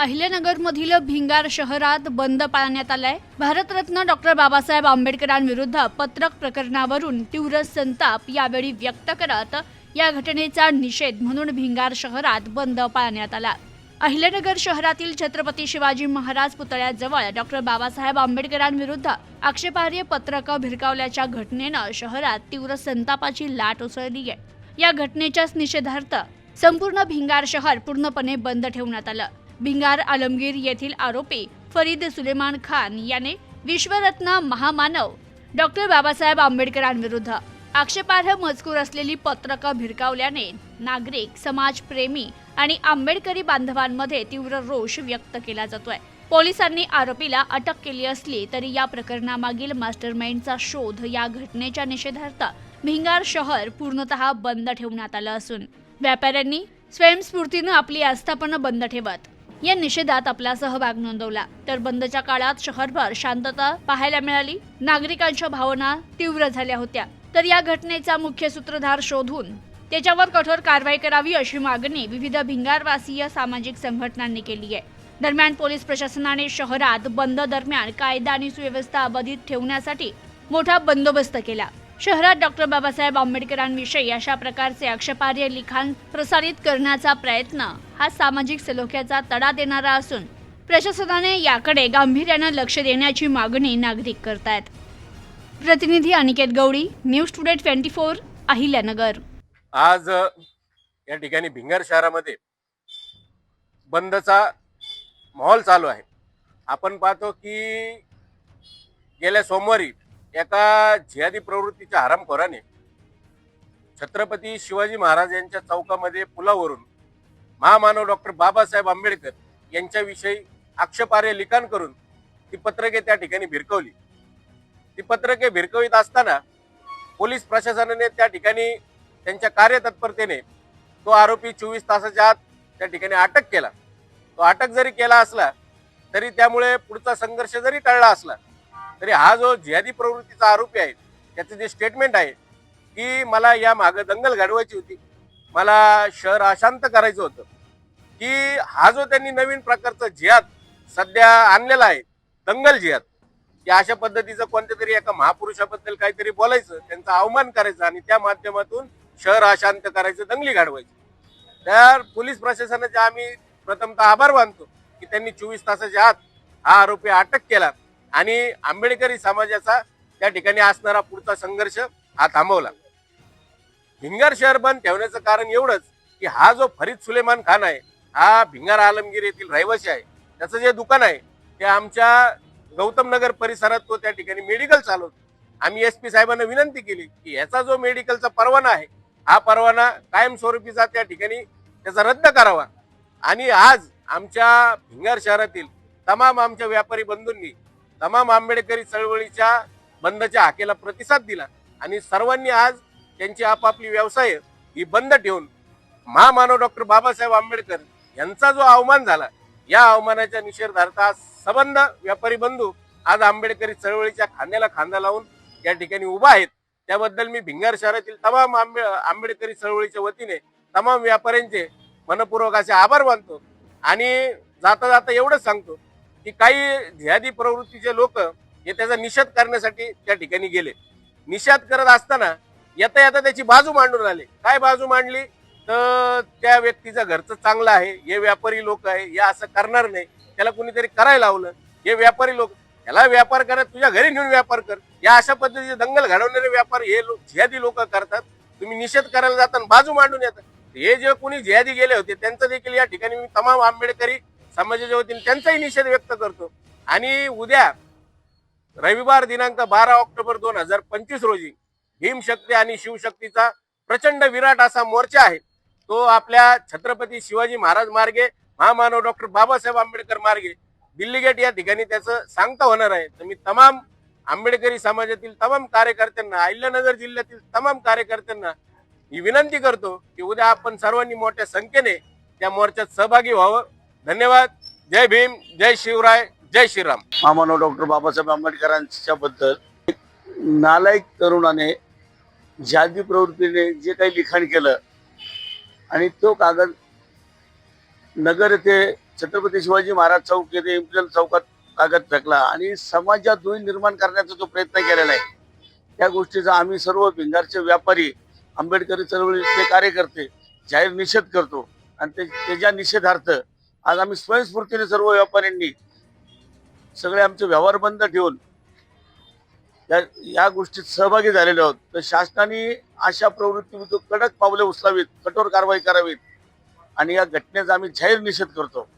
अहिल्यानगरमधील भिंगार शहरात बंद पाळण्यात आलाय. भारतरत्न डॉक्टर बाबासाहेब आंबेडकरांविरुद्ध पत्रक प्रकरणावरून तीव्र संताप यावेळी व्यक्त करत या घटनेचा निषेध म्हणून भिंगार शहरात बंद पाळण्यात आला. अहिल्यानगर शहरातील छत्रपती शिवाजी महाराज पुतळ्याजवळ डॉक्टर बाबासाहेब आंबेडकरांविरुद्ध आक्षेपार्ह पत्रकं भिरकावल्याच्या घटनेनं शहरात तीव्र संतापाची लाट उसळली आहे. या घटनेच्याच निषेधार्थ संपूर्ण भिंगार शहर पूर्णपणे बंद ठेवण्यात आलं. भिंगार आलमगीर येथील आरोपी फरीद सुलेमान खान याने विश्वरत्न महामानव डॉक्टर बाबासाहेब आंबेडकरांविरुद्ध आक्षेपार्ह मजकूर असलेली पत्रकं भिरकावल्याने नागरिक समाजप्रेमी आणि आंबेडकरी बांधवांमध्ये तीव्र रोष व्यक्त केला जातोय. पोलिसांनी आरोपीला अटक केली असली तरी या प्रकरणामागील मास्टरमाइंडचा शोध या घटनेच्या निषेधार्थ भिंगार शहर पूर्णतः बंद ठेवण्यात आलं असून व्यापाऱ्यांनी स्वयंस्फूर्तीनं आपली आस्थापनं बंद ठेवत या निषेधात आपला सहभाग नोंदवला. तर बंदच्या काळात शहरभर शांतता पाहायला मिळाली. नागरिकांच्या भावना तीव्र झाल्या होत्या. तर या घटनेचा मुख्य सूत्रधार शोधून त्याच्यावर कठोर कारवाई करावी अशी मागणी विविध भिंगारवासीय सामाजिक संघटनांनी केली आहे. दरम्यान पोलीस प्रशासनाने शहरात बंद दरम्यान कायदा आणि सुव्यवस्था अबाधित ठेवण्यासाठी मोठा बंदोबस्त केला. शहरात डॉक्टर बाबासाहेब आंबेडकरांविषयी अशा प्रकारचे आक्षेपार्ह लिखाण प्रसारित करण्याचा प्रयत्न हा सामाजिक सलोख्याचा तडा देणारा असून प्रशासनाने याकडे गांभीर्यानं लक्ष देण्याची मागणी नागरिक करतायत. प्रतिनिधी Aniket Gaudi news today twenty four Ahilyanagar. आज या ठिकाणी भिंगर शहरामध्ये बंदचा माहोल चालू आहे. आपण पाहतो की गेल्या सोमवारी एका जिहादी प्रवृत्तीच्या हरामखोराने छत्रपती शिवाजी महाराज यांच्या चौकामध्ये पुलावरून महामानव डॉक्टर बाबासाहेब आंबेडकर यांच्याविषयी आक्षेपार्ह लिखाण करून ती पत्रके त्या ठिकाणी भिरकवली. ती पत्रके भिरकवित असताना पोलीस प्रशासनाने त्या ठिकाणी त्यांच्या कार्यतत्परतेने तो आरोपी चोवीस तासाच्या आत त्या ठिकाणी अटक केला. तो अटक जरी केला असला तरी त्यामुळे पुढचा संघर्ष जरी टळला असला तरी हा जो जिहादी प्रवृत्तीचा आरोपी आहे त्याचं जे स्टेटमेंट आहे की मला या मागं दंगल घडवायची होती. मला शहर अशांत करायचं होतं की हा जो त्यांनी नवीन प्रकारचा जिहाद सध्या आणलेला आहे दंगल जिहाद की अशा पद्धतीचं कोणत्या तरी एका महापुरुषाबद्दल काहीतरी बोलायचं त्यांचा अवमान करायचा आणि त्या माध्यमातून शहर अशांत करायचं दंगली घडवायची. तर पोलीस प्रशासनाचे आम्ही प्रथमतः आभार मानतो की त्यांनी चोवीस तासाच्या आत हा आरोपी अटक केला. आणि आंबेडकरी समाजाचा त्या ठिकाणी असणारा पुढचा संघर्ष हा थांबवला. भिंगार शहर बंद ठेवण्याचं कारण एवढंच की हा जो फरीद सुलेमान खान आहे हा भिंगार आलमगीर येथील रहिवासी आहे त्याचं जे दुकान आहे ते आमच्या गौतम नगर परिसरात तो त्या ठिकाणी मेडिकल चालवतो. आम्ही एस पी साहेबांना विनंती केली की याचा जो मेडिकलचा परवाना आहे हा परवाना कायमस्वरूपीचा त्या ठिकाणी त्याचा रद्द करावा. आणि आज आमच्या भिंगार शहरातील तमाम आमच्या व्यापारी बंधूंनी तमाम आंबेडकरी चळवळीच्या बंदच्या हाकेला प्रतिसाद दिला. आणि सर्वांनी आज त्यांची आपापली व्यवसाय ही बंद ठेवून महामानव डॉक्टर बाबासाहेब आंबेडकर यांचा जो अवमान झाला या अवमानाच्या निषेधार्थ आज सबंध व्यापारी बंधू आज आंबेडकरी चळवळीच्या खांद्याला खांदा लावून या ठिकाणी उभा आहेत. त्याबद्दल मी भिंगार शहरातील तमाम आंबे आंबेडकरी चळवळीच्या वतीने तमाम व्यापाऱ्यांचे मनपूर्वक असे आभार मानतो. आणि जाता जाता एवढंच सांगतो की काही जिहादी प्रवृत्तीचे लोक हे त्याचा निषेध करण्यासाठी त्या ठिकाणी गेले. निषेध करत असताना येता येता त्याची बाजू मांडून आले काय बाजू मांडली? तर त्या व्यक्तीचं घरचं चांगलं आहे हे व्यापारी लोक आहे हे असं करणार नाही त्याला कुणीतरी करायला लावलं. हे व्यापारी लोक याला व्यापार करत तुझ्या घरी नेऊन व्यापार कर. या अशा पद्धतीचे दंगल घडवणारे व्यापार हे लोक जिहादी लोक करतात. तुम्ही निषेध करायला जाताना बाजू मांडून येतात हे जे कोणी जिहादी गेले होते त्यांचं देखील या ठिकाणी मी तमाम आंबेडकरी समाजाच्या वतीने त्यांचाही निषेध व्यक्त करतो. आणि उद्या रविवार दिनांक बारा ऑक्टोबर दोन हजार पंचवीस रोजी भीमशक्ती आणि शिवशक्तीचा प्रचंड विराट असा मोर्चा आहे. तो आपल्या छत्रपती शिवाजी महाराज मार्गे महामानव डॉक्टर बाबासाहेब आंबेडकर मार्गे दिल्ली गेट या ठिकाणी त्याचं सांगता होणार आहे. तर मी तमाम आंबेडकरी समाजातील तमाम कार्यकर्त्यांना अहिल्यानगर जिल्ह्यातील तमाम कार्यकर्त्यांना ही विनंती करतो की उद्या आपण सर्वांनी मोठ्या संख्येने त्या मोर्चात सहभागी व्हावं. धन्यवाद. जय भीम जय शिवराय जय श्रीराम. महामानव डॉक्टर बाबासाहेब आंबेडकरांच्या बद्दल नालायक तरुणाने जादी प्रवृत्तीने जे काही लिखाण केलं आणि तो कागद नगर येथे छत्रपती शिवाजी महाराज चौक येथे इम्पिरियल चौकात कागद फेकला आणि समाजात दुही निर्माण करण्याचा जो प्रयत्न केलेला आहे त्या गोष्टीचा आम्ही सर्व भिंगारचे व्यापारी आंबेडकरी चळवळीचे कार्यकर्ते जाहीर निषेध करतो. आणि ते त्याच्या निषेधार्थ आज आम्ही स्वयंस्फूर्तीने सर्व व्यापाऱ्यांनी सगळे आमचे व्यवहार बंद ठेवून या या गोष्टीत सहभागी झालेलो आहोत. तर शासनाने अशा प्रवृत्तीविरुद्ध कडक पावले उचलावीत कठोर कारवाई करावीत आणि या घटनेचा आम्ही जाहीर निषेध करतो.